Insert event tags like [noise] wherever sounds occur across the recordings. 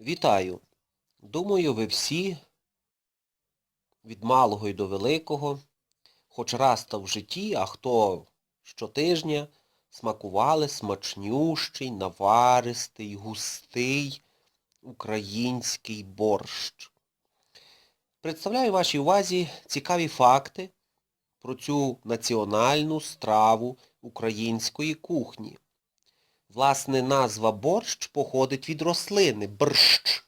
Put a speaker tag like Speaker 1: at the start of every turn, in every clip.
Speaker 1: Вітаю! Думаю, ви всі від малого й до великого, хоч раз та в житті, а хто щотижня, смакували смачнющий, наваристий, густий український борщ. Представляю вашій увазі цікаві факти про цю національну страву української кухні. Власне, назва борщ походить від рослини борщ.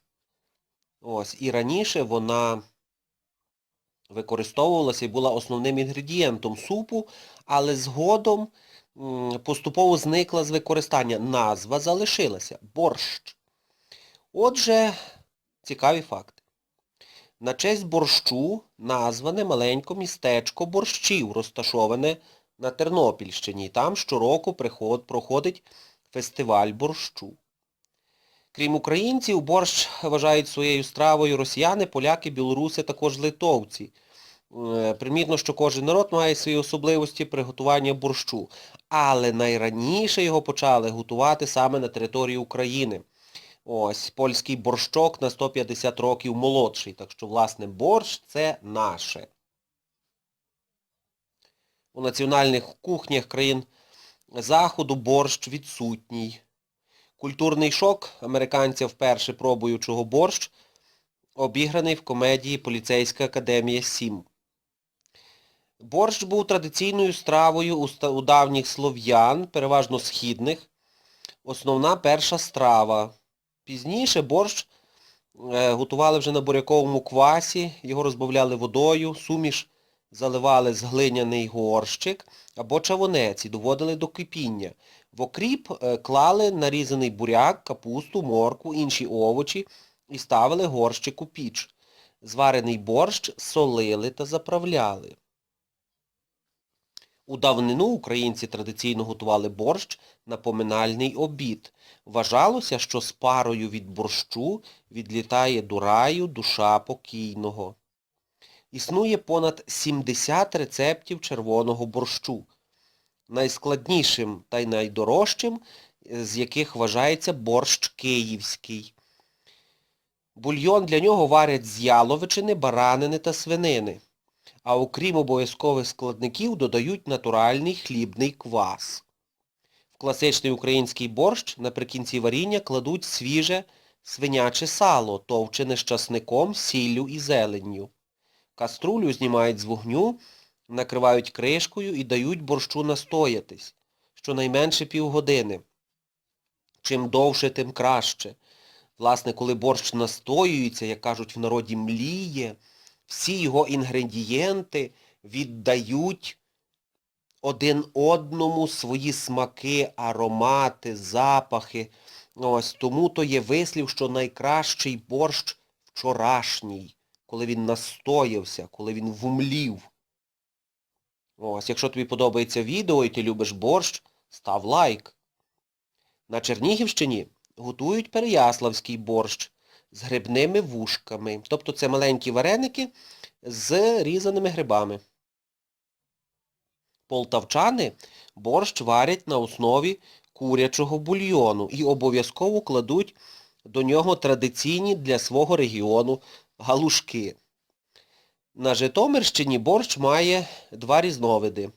Speaker 1: Ось, і раніше вона використовувалася і була основним інгредієнтом супу, але згодом поступово зникла з використання. Назва залишилася борщ. Отже, цікаві факти. На честь борщу назване маленьке містечко борщів, розташоване на Тернопільщині. Там щороку проходить фестиваль борщу. Крім українців, борщ вважають своєю стравою росіяни, поляки, білоруси, також литовці. Е, Примітно, що кожен народ має свої особливості приготування борщу. Але найраніше його почали готувати саме на території України. Ось, польський борщок на 150 років молодший. Так що, власне, борщ це наше. У національних кухнях країн Заходу борщ відсутній. Культурний шок американця вперше пробуючого борщ обіграний в комедії Поліцейська академія 7. Борщ був традиційною стравою у давніх слов'ян, переважно східних. Основна перша страва. Пізніше борщ е, готували вже на буряковому квасі, його розбавляли водою, суміш заливали з глиняний горщик або чавунець і доводили до кипіння. В окріп е, клали нарізаний буряк, капусту, моркву, інші овочі і ставили горщик у піч. Зварений борщ солили та заправляли. У давнину українці традиційно готували борщ на поминальний обід. Вважалося, що з парою від борщу відлітає до раю душа покійного. Існує понад 70 рецептів червоного борщу. Найскладнішим та й найдорожчим, е, з яких вважається борщ київський. Бульйон для нього варять з яловичини, баранини та свинини. А окрім обов'язкових складників додають натуральний хлібний квас. В класичний український борщ наприкінці варіння кладуть свіже свиняче сало, товчене з часником, сіллю і зеленню. Каструлю знімають з вогню, накривають кришкою і дають борщу настоятись, щонайменше півгодини. Чим довше, тим краще. Власне, коли борщ настоюється, як кажуть в народі, мліє, всі його інгредієнти віддають один одному свої смаки, аромати, запахи. Ось тому то є вислів, що найкращий борщ вчорашній, коли він настоявся, коли він вмлів. Ось, якщо тобі подобається відео і ти любиш борщ, став лайк. На Чернігівщині готують переяславський борщ з грибними вушками. Тобто це маленькі вареники з різаними грибами. Полтавчани борщ варять на основі курячого бульйону і обов'язково кладуть до нього традиційні для свого регіону галушки. На Житомирщині борщ має два різновиди.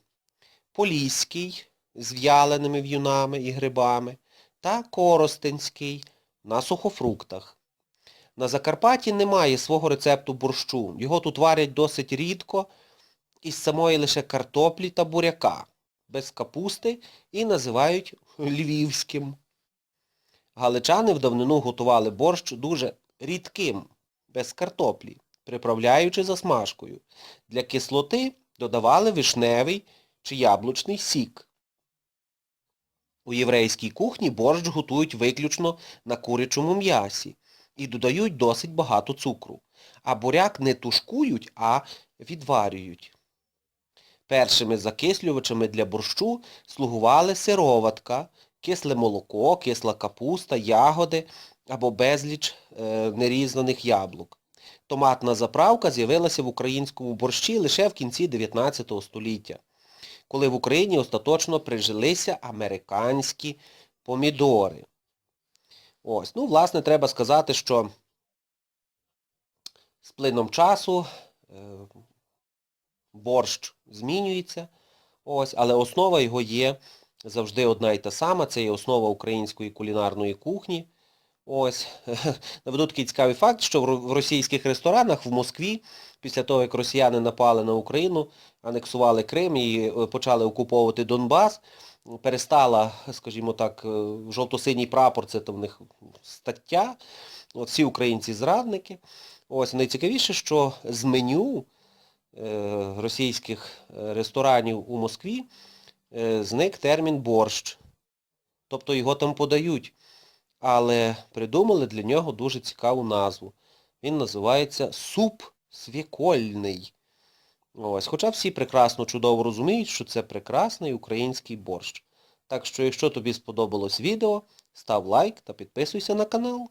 Speaker 1: Поліський з в'яленими в'юнами і грибами та коростенський на сухофруктах. На Закарпатті немає свого рецепту борщу. Його тут варять досить рідко із самої лише картоплі та буряка, без капусти і називають львівським. Галичани в давнину готували борщ дуже рідким, без картоплі, приправляючи засмажкою. Для кислоти додавали вишневий чи яблучний сік. У єврейській кухні борщ готують виключно на курячому м'ясі і додають досить багато цукру. А буряк не тушкують, а відварюють. Першими закислювачами для борщу слугували сироватка, кисле молоко, кисла капуста, ягоди або безліч е, нерізаних яблук. Томатна заправка з'явилася в українському борщі лише в кінці 19 століття, коли в Україні остаточно прижилися американські помідори. Ось, ну, власне, треба сказати, що з плином часу е, борщ змінюється, ось, але основа його є завжди одна і та сама, це є основа української кулінарної кухні. Ось, [laughs] наведу такий цікавий факт, що в російських ресторанах в Москві, після того, як росіяни напали на Україну, анексували Крим і е, почали окуповувати Донбас, перестала, скажімо так, е, жовто-синій прапор, це там в них стаття, от всі українці зрадники. Ось найцікавіше, що з меню е, російських ресторанів у Москві зник термін борщ. Тобто його там подають. Але придумали для нього дуже цікаву назву. Він називається суп свікольний. Ось, хоча всі прекрасно, чудово розуміють, що це прекрасний український борщ. Так що, якщо тобі сподобалось відео, став лайк та підписуйся на канал.